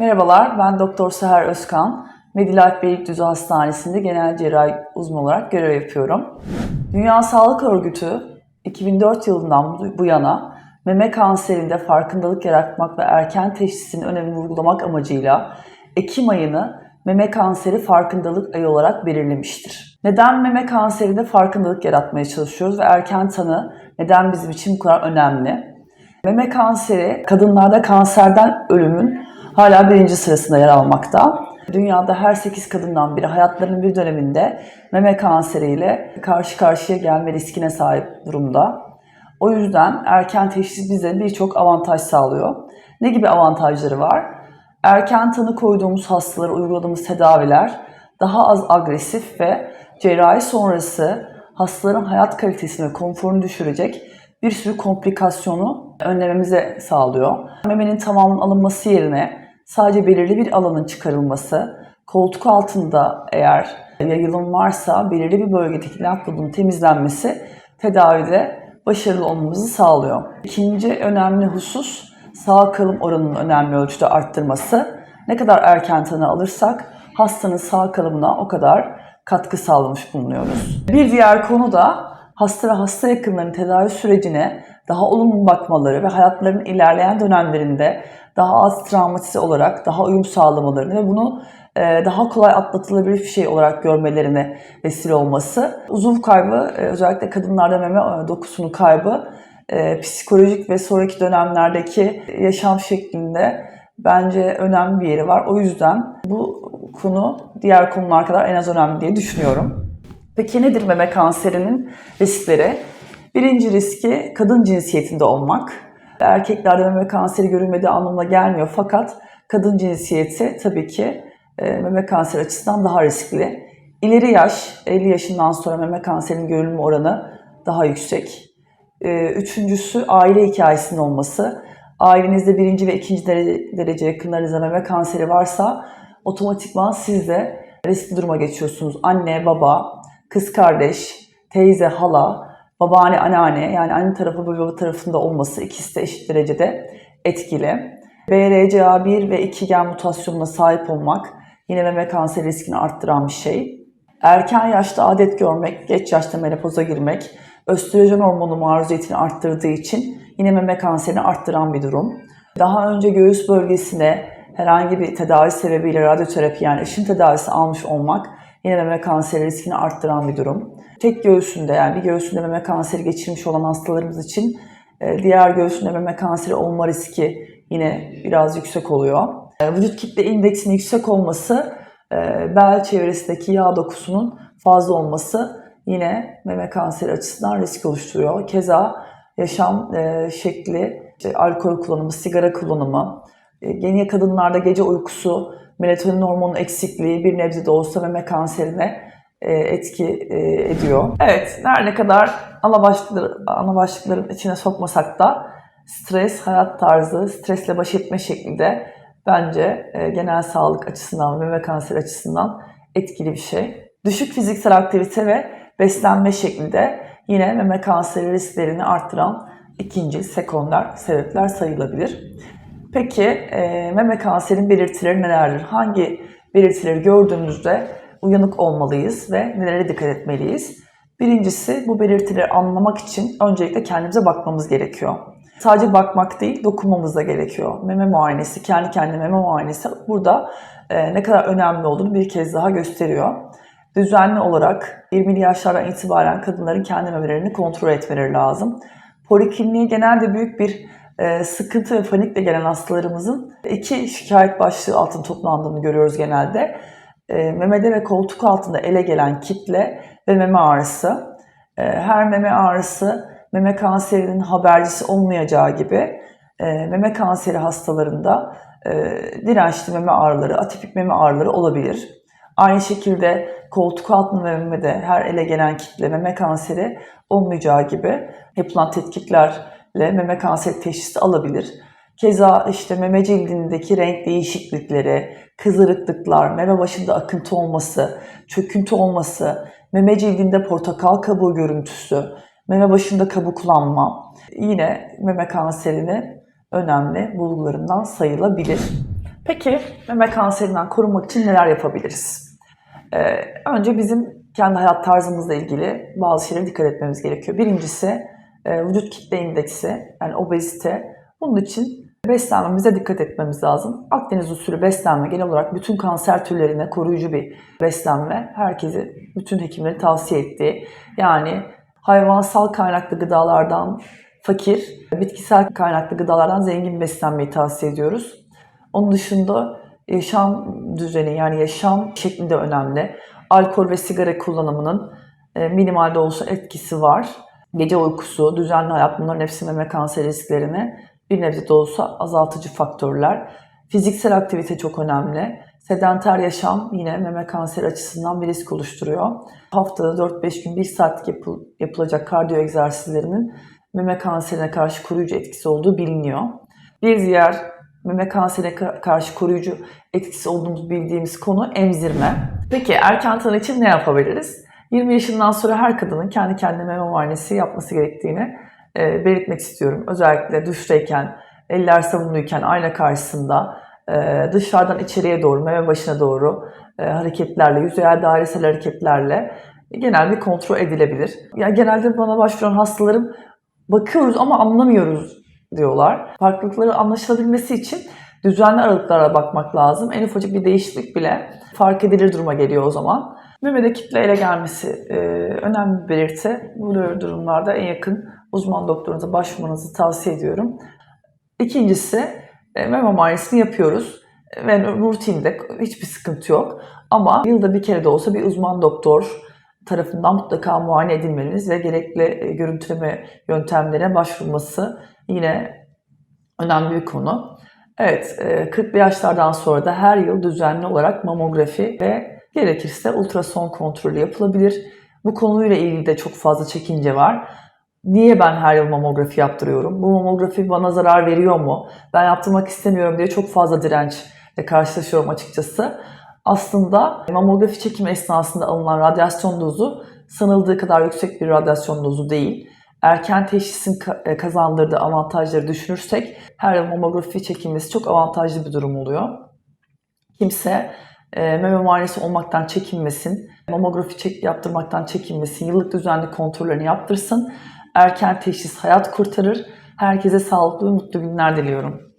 Merhabalar, ben Doktor Seher Özkan. Medilife Beylikdüzü Hastanesi'nde genel cerrahi uzmanı olarak görev yapıyorum. Dünya Sağlık Örgütü 2004 yılından bu yana meme kanserinde farkındalık yaratmak ve erken teşhisin önemini vurgulamak amacıyla Ekim ayını meme kanseri farkındalık ayı olarak belirlemiştir. Neden meme kanserinde farkındalık yaratmaya çalışıyoruz ve erken tanı neden bizim için bu kadar önemli? Meme kanseri kadınlarda kanserden ölümün hala birinci sırasında yer almakta. Dünyada her 8 kadından biri hayatlarının bir döneminde meme kanseriyle karşı karşıya gelme riskine sahip durumda. O yüzden erken teşhis bize birçok avantaj sağlıyor. Ne gibi avantajları var? Erken tanı koyduğumuz hastalara uyguladığımız tedaviler daha az agresif ve cerrahi sonrası hastaların hayat kalitesini ve konforunu düşürecek bir sürü komplikasyonu önlememize sağlıyor. Memenin tamamının alınması yerine sadece belirli bir alanın çıkarılması, koltuk altında eğer yayılım varsa belirli bir bölgedeki lenf nodunun temizlenmesi tedavide başarılı olmamızı sağlıyor. İkinci önemli husus sağ kalım oranının önemli ölçüde arttırması. Ne kadar erken tanı alırsak hastanın sağ kalımına o kadar katkı sağlamış bulunuyoruz. Bir diğer konu da hasta ve hasta yakınlarının tedavi sürecine daha olumlu bakmaları ve hayatlarının ilerleyen dönemlerinde daha az travmatize olarak daha uyum sağlamalarını ve bunu e, daha kolay atlatılabilir bir şey olarak görmelerine vesile olması. Uzuv kaybı, e, özellikle kadınlarda meme e, dokusunun kaybı, psikolojik ve sonraki dönemlerdeki yaşam şeklinde bence önemli bir yeri var. O yüzden bu konu diğer konular kadar en az önemli diye düşünüyorum. Peki nedir meme kanserinin riskleri? Birinci riski kadın cinsiyetinde olmak. Erkeklerde meme kanseri görülmediği anlamına gelmiyor fakat kadın cinsiyeti tabii ki e, meme kanseri açısından daha riskli. İleri yaş, 50 yaşından sonra meme kanserinin görülme oranı daha yüksek. E, Üçüncüsü aile hikayesinin olması. Ailenizde birinci ve ikinci derece, yakınlarınızda meme kanseri varsa otomatikman siz de riskli duruma geçiyorsunuz. Anne, baba, kız kardeş, teyze, hala, babaanne, anneanne yani anne tarafı ve baba tarafında olması ikisi de eşit derecede etkili. BRCA1 ve 2 gen mutasyonuna sahip olmak yine meme kanseri riskini arttıran bir şey. Erken yaşta adet görmek, geç yaşta menopoza girmek, östrojen hormonu maruziyetini arttırdığı için yine meme kanserini arttıran bir durum. Daha önce göğüs bölgesine herhangi bir tedavi sebebiyle radyoterapi yani ışın tedavisi almış olmak yine meme kanseri riskini arttıran bir durum. Tek göğsünde yani bir göğsünde meme kanseri geçirmiş olan hastalarımız için e, diğer göğsünde meme kanseri olma riski yine biraz yüksek oluyor. E, Vücut kitle indeksinin yüksek olması, e, bel çevresindeki yağ dokusunun fazla olması yine meme kanseri açısından risk oluşturuyor. Keza yaşam şekli, işte alkol kullanımı, sigara kullanımı, e, yeni kadınlarda gece uykusu, melatonin hormonu eksikliği bir nebze de olsa meme kanserine e, etki e, ediyor. Evet, her ne kadar ana başlıkları, ana başlıkların içine sokmasak da stres, hayat tarzı, stresle baş etme şeklinde bence e, genel sağlık açısından, meme kanseri açısından etkili bir şey. Düşük fiziksel aktivite ve beslenme şeklinde yine meme kanseri risklerini arttıran ikinci sekonder sebepler sayılabilir. Peki e, meme kanserinin belirtileri nelerdir? Hangi belirtileri gördüğümüzde uyanık olmalıyız ve nelere dikkat etmeliyiz? Birincisi bu belirtileri anlamak için öncelikle kendimize bakmamız gerekiyor. Sadece bakmak değil, dokunmamız da gerekiyor. Meme muayenesi, kendi kendine meme muayenesi burada e, ne kadar önemli olduğunu bir kez daha gösteriyor. Düzenli olarak 20'li yaşlardan itibaren kadınların kendi memelerini kontrol etmeleri lazım. Polikliniğe genelde büyük bir sıkıntı ve panikle gelen hastalarımızın iki şikayet başlığı altında toplandığını görüyoruz genelde. E, memede ve koltuk altında ele gelen kitle ve meme ağrısı. E, her meme ağrısı meme kanserinin habercisi olmayacağı gibi e, meme kanseri hastalarında e, dirençli meme ağrıları, atipik meme ağrıları olabilir. Aynı şekilde koltuk altında ve memede her ele gelen kitle meme kanseri olmayacağı gibi yapılan tetkiklerle meme kanseri teşhisi alabilir. Keza işte meme cildindeki renk değişiklikleri, kızarıklıklar, meme başında akıntı olması, çöküntü olması, meme cildinde portakal kabuğu görüntüsü, meme başında kabuklanma yine meme kanserinin önemli bulgularından sayılabilir. Peki meme kanserinden korunmak için neler yapabiliriz? Ee, önce bizim kendi hayat tarzımızla ilgili bazı şeylere dikkat etmemiz gerekiyor. Birincisi vücut kitle indeksi yani obezite. Bunun için beslenmemize dikkat etmemiz lazım. Akdeniz usulü beslenme genel olarak bütün kanser türlerine koruyucu bir beslenme. Herkesi, bütün hekimlerin tavsiye ettiği. Yani hayvansal kaynaklı gıdalardan fakir, bitkisel kaynaklı gıdalardan zengin beslenmeyi tavsiye ediyoruz. Onun dışında yaşam düzeni yani yaşam şekli de önemli. Alkol ve sigara kullanımının e, minimalde olsa etkisi var. Gece uykusu, düzenli hayat bunların hepsi meme kanseri risklerini bir nebze de olsa azaltıcı faktörler. Fiziksel aktivite çok önemli. Sedanter yaşam yine meme kanseri açısından bir risk oluşturuyor. Haftada 4-5 gün 1 saatlik yapıl- yapılacak kardiyo egzersizlerinin meme kanserine karşı koruyucu etkisi olduğu biliniyor. Bir diğer meme kanserine ka- karşı koruyucu etkisi olduğumuz bildiğimiz konu emzirme. Peki erken tanı için ne yapabiliriz? 20 yaşından sonra her kadının kendi kendine meme muayenesi yapması gerektiğini e, belirtmek istiyorum. Özellikle duştayken, eller sabunluyken ayna karşısında e, dışarıdan içeriye doğru, meme başına doğru e, hareketlerle, yüzeyel dairesel hareketlerle genel bir kontrol edilebilir. Yani genelde bana başvuran hastalarım bakıyoruz ama anlamıyoruz diyorlar. Farklılıkları anlaşılabilmesi için düzenli aralıklarla bakmak lazım. En ufacık bir değişiklik bile fark edilir duruma geliyor o zaman. Memede kitle ele gelmesi e, önemli bir belirti. Bu durumlarda en yakın uzman doktorunuza başvurmanızı tavsiye ediyorum. İkincisi e, meme muayenesini yapıyoruz ve rutinde hiçbir sıkıntı yok. Ama yılda bir kere de olsa bir uzman doktor tarafından mutlaka muayene edilmeniz ve gerekli e, görüntüleme yöntemlerine başvurması yine önemli bir konu. Evet, e, 40'lı yaşlardan sonra da her yıl düzenli olarak mamografi ve gerekirse ultrason kontrolü yapılabilir. Bu konuyla ilgili de çok fazla çekince var. Niye ben her yıl mamografi yaptırıyorum? Bu mamografi bana zarar veriyor mu? Ben yaptırmak istemiyorum diye çok fazla dirençle karşılaşıyorum açıkçası. Aslında mamografi çekimi esnasında alınan radyasyon dozu sanıldığı kadar yüksek bir radyasyon dozu değil. Erken teşhisin e, kazandırdığı avantajları düşünürsek her yıl mamografi çekilmesi çok avantajlı bir durum oluyor. Kimse e, meme muayenesi olmaktan çekinmesin, mamografi çek yaptırmaktan çekinmesin, yıllık düzenli kontrollerini yaptırsın. Erken teşhis hayat kurtarır. Herkese sağlıklı ve mutlu günler diliyorum.